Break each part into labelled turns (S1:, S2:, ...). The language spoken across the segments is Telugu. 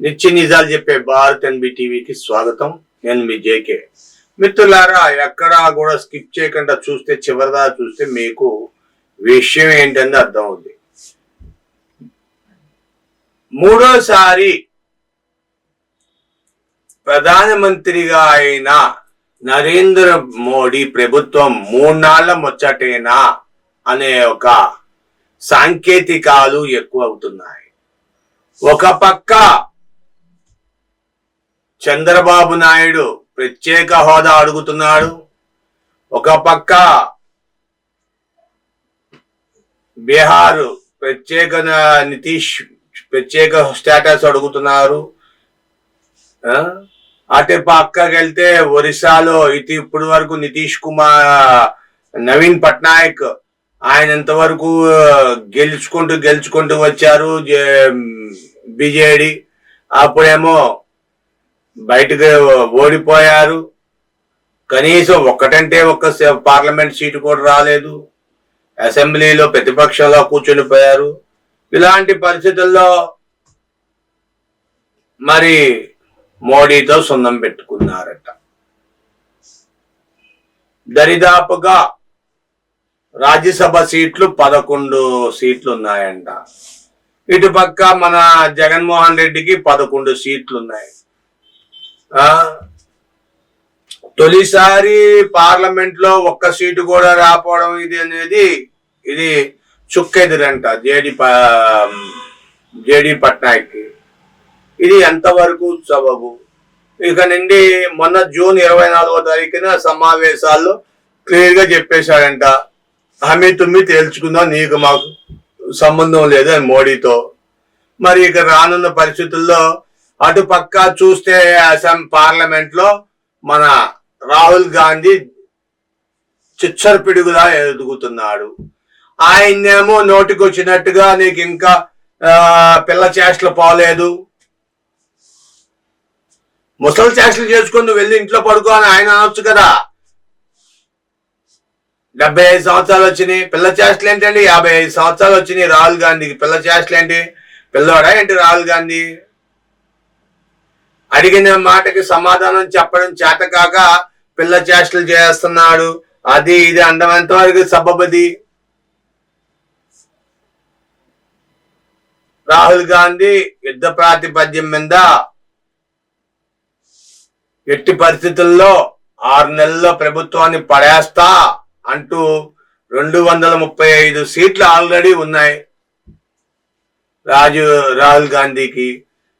S1: నిత్య నిజాలు చెప్పే భారత్ ఎన్బి టీవీకి స్వాగతం. నేను మీ జేకే. మిత్రులారా ఎక్కడా కూడా స్కిప్ చేయకుండా చూస్తే చివరిదా చూస్తే మీకు విషయం ఏంటని అర్థం అవుద్ది. మూడోసారి ప్రధానమంత్రిగా అయిన నరేంద్ర మోడీ ప్రభుత్వం మూడు ముచ్చటేనా అనే ఒక సాంకేతికాలు ఎక్కువ అవుతున్నాయి ఒక పక్క చంద్రబాబు నాయుడు ప్రత్యేక హోదా అడుగుతున్నాడు. ఒక పక్క బీహార్ ప్రత్యేక నితీష్ ప్రత్యేక స్టేటస్ అడుగుతున్నారు. అటు పక్కకి వెళ్తే ఒరిస్సాలో ఇది ఇప్పటి వరకు నితీష్ కుమార్ నవీన్ పట్నాయక్ ఆయన ఇంతవరకు గెలుచుకుంటూ గెలుచుకుంటూ వచ్చారు బిజేడి. అప్పుడేమో బయటకు ఓడిపోయారు. కనీసం ఒక్కటంటే ఒక్క పార్లమెంట్ సీటు కూడా రాలేదు. అసెంబ్లీలో ప్రతిపక్షంలో కూర్చొని పోయారు ఇలాంటి పరిస్థితుల్లో మరి మోడీతో సున్నం పెట్టుకున్నారట. దరిదాపుగా రాజ్యసభ సీట్లు పదకొండు సీట్లు ఉన్నాయంట ఇటుపక్క మన జగన్మోహన్ రెడ్డికి పదకొండు సీట్లు ఉన్నాయి తొలిసారి పార్లమెంట్లో ఒక్క సీటు కూడా రాపోవడం ఇది అనేది ఇది చుక్కెదురంట జేడి జేడి పట్నాయక్ ఇది ఎంతవరకు సబబు? ఇక నుండి మొన్న జూన్ ఇరవై నాలుగో తారీఖున సమావేశాల్లో క్లియర్గా చెప్పేశాడంట. హామీ తుమ్మి తేల్చుకుందాం నీకు మాకు సంబంధం లేదు అని మోడీతో. మరి ఇక రానున్న పరిస్థితుల్లో అటు పక్క చూస్తే అసం పార్లమెంట్లో మన రాహుల్ గాంధీ చిచ్చర పిడుగులా ఎదుగుతున్నాడు. ఆయన్నేమో నోటికి వచ్చినట్టుగా నీకు ఇంకా పిల్ల చేష్టలు పోలేదు. ముసలి చేష్టలు చేసుకుని నువ్వు వెళ్ళి ఇంట్లో పడుకో అని ఆయన అనొచ్చు కదా. డెబ్బై ఐదు సంవత్సరాలు వచ్చినాయి. పిల్ల చేష్టలు ఏంటండి యాభై ఐదు సంవత్సరాలు వచ్చినాయి రాహుల్ గాంధీకి. పిల్ల చేష్టలు ఏంటి పిల్లవాడా ఏంటి రాహుల్ గాంధీ? అడిగిన మాటకి సమాధానం చెప్పడం చేతకాక పిల్ల చేష్టలు చేస్తున్నాడు. అది ఇది అందమంత వరకు సబబది రాహుల్ గాంధీ యుద్ధ ప్రాతిపద్యం మీద ఎట్టి పరిస్థితుల్లో ఆరు నెలల్లో ప్రభుత్వాన్ని పడేస్తా అంటూ రెండు వందల ముప్పై ఐదు సీట్లు ఆల్రెడీ ఉన్నాయి రాజు రాహుల్ గాంధీకి.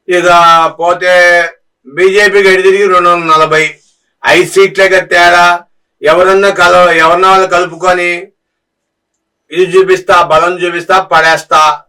S1: ఇక పోతే బీజేపీ గడి తిరిగి రెండు వందల నలభై. ఐదు సీట్లకే తేడా. ఎవరన్నా కల ఎవరిన వాళ్ళు కలుపుకొని ఇది చూపిస్తా బలం చూపిస్తా పడేస్తా.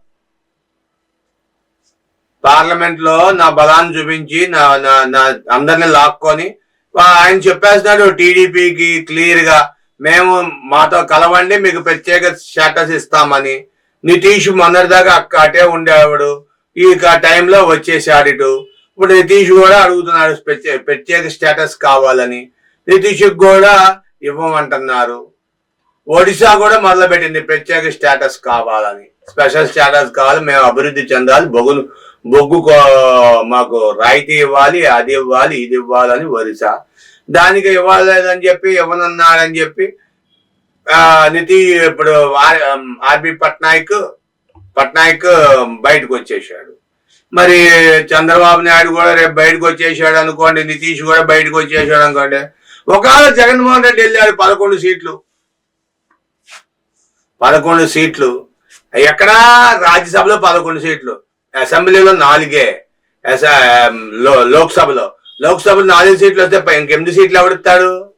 S1: పార్లమెంట్లో నా బలాన్ని చూపించి నా నా నా అందరిని లాక్కొని ఆయన చెప్పేస్తున్నాడు టీడీపీకి క్లియర్గా మేము మాతో కలవండి మీకు ప్రత్యేక స్టేటస్ ఇస్తామని. నితీష్ మొన్నటిదాకా అక్క అటే ఉండేవాడు. ఈ టైంలో వచ్చేసాడు ఇటు. ఇప్పుడు నితీష్ కూడా అడుగుతున్నాడు ప్రత్యేక ప్రత్యేక స్టేటస్ కావాలని. నితీష్ కూడా ఇవ్వమంటున్నారు. ఒడిశా కూడా మొదలుపెట్టింది ప్రత్యేక స్టేటస్ కావాలని. స్పెషల్ స్టేటస్ కావాలి మేము అభివృద్ధి చెందాలి బొగ్గు బొగ్గు మాకు రాయితీ ఇవ్వాలి అది ఇవ్వాలి ఇది ఇవ్వాలని ఒరిసా దానికి ఇవ్వలేదని చెప్పి ఇవ్వనన్నాడని చెప్పి ఆ, నితి ఇప్పుడు ఆర్బి పట్నాయక్ పట్నాయక్ బయటకు వచ్చేసాడు మరి చంద్రబాబు నాయుడు కూడా రేపు బయటకు వచ్చేసాడు అనుకోండి నితీష్ కూడా బయటకు వచ్చేసాడు అనుకోండి. ఒకవేళ జగన్మోహన్ రెడ్డి వెళ్ళాడు పదకొండు సీట్లు. పదకొండు సీట్లు. ఎక్కడా రాజ్యసభలో పదకొండు సీట్లు. అసెంబ్లీలో నాలుగే. అస- లో- లోక్సభలో. లోక్సభలో నాలుగు సీట్లు వస్తే ఇంకెనిమిది సీట్లు ఎవడిస్తాడు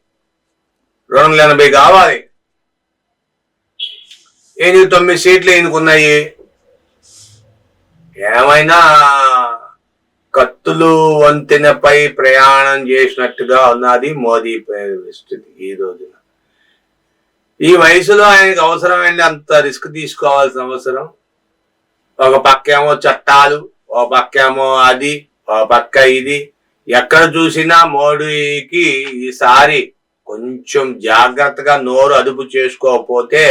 S1: రెండు వందల ఎనభై కావాలి. ఎనిమిది తొమ్మిది సీట్లు ఈయనకున్నాయి ఏమైనా కత్తులు వంతెనపై ప్రయాణం చేసినట్టుగా ఉన్నది మోదీ పరిస్థితి ఈ రోజున. ఈ వయసులో ఆయనకి అవసరమైంది అంత రిస్క్ తీసుకోవాల్సిన అవసరం. ఒక పక్కేమో చట్టాలు ఒక పక్కేమో అది ఒక పక్క ఇది. ఎక్కడ చూసినా మోడీకి ఈసారి కొంచెం జాగ్రత్తగా నోరు అదుపు చేసుకోకపోతే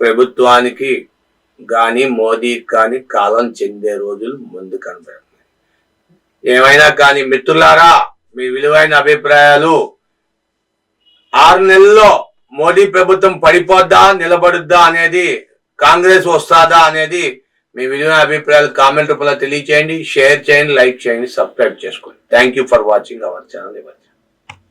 S1: ప్రభుత్వానికి కానీ మోదీ కానీ కాలం చెందే రోజులు ముందు కనబడుతున్నాయి ఏమైనా కానీ మిత్రులారా మీ విలువైన అభిప్రాయాలు ఆరు నెలల్లో మోడీ ప్రభుత్వం పడిపోద్దా నిలబడుద్దా అనేది కాంగ్రెస్ వస్తాదా అనేది మీ విలువైన అభిప్రాయాలు కామెంట్ రూపంలో తెలియచేయండి షేర్ చేయండి లైక్ చేయండి సబ్స్క్రైబ్ చేసుకోండి. Thank you for watching our channel